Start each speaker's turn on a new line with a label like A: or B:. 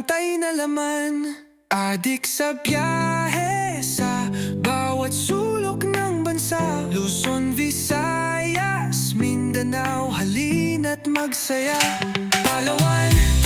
A: pantay na laman. Adik sa biyahe sa bawat sulok ng bansa. Luzon, Visayas, Mindanao, halina't magsaya. Palawan.